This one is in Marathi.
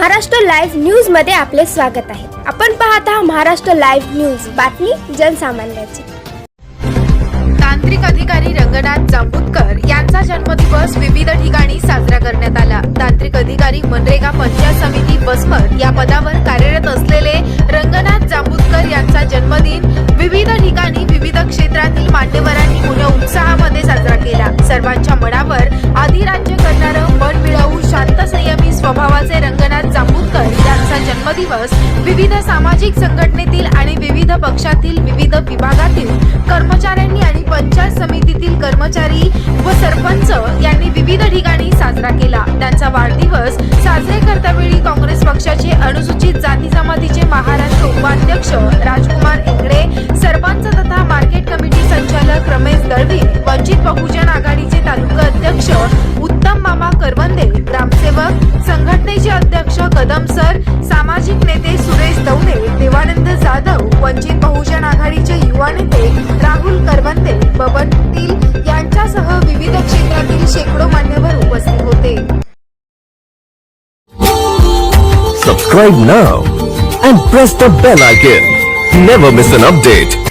महाराष्ट्र लाईव्ह न्यूजमध्ये आपले स्वागत आहे. आपण पाहत आहात महाराष्ट्र लाईव्ह न्यूज. बातमी जनसामान्याची. तांत्रिक अधिकारी रंगनाथ जांभूतकर यांचा जन्मदिवस विविध ठिकाणी साजरा करण्यात आला. तांत्रिक अधिकारी मनरेगा पंचायत समिती बसपर या पदावर कार्यरत असलेले रंगनाथ जांभूतकर यांचा जन्मदिन विविध ठिकाणी विविध क्षेत्रातील मान्यवर दिवस विविध सामाजिक संघटनेतील आणि विविध पक्षातील विविध विभागातील कर्मचाऱ्यांनी आणि पंचायत समितीतील कर्मचारी व सरपंच यांनी विविध ठिकाणी साजरा केला. त्यांचा वाढदिवस साजरे करतावेळी काँग्रेस पक्षाचे अनुसूचित जाती जमातीचे महाराष्ट्र उपाध्यक्ष राजकुमार इंगडे सरपंच तथा मार्केट कमिटी संचालक रमेश दळवी वंचित बहुजन आघाडीचे तालुका अध्यक्ष उत्तम मामा करवंदे ग्रामसेवक संघटनेचे अध्यक्ष कदम जाधव वंचित बहुजन आघाडीचे युवा नेते राहुल करवंदे बबन पाटील यांच्यासह विविध क्षेत्रातील शेकडो मान्यवर उपस्थित होते Subscribe now and press the bell icon. Never miss an update.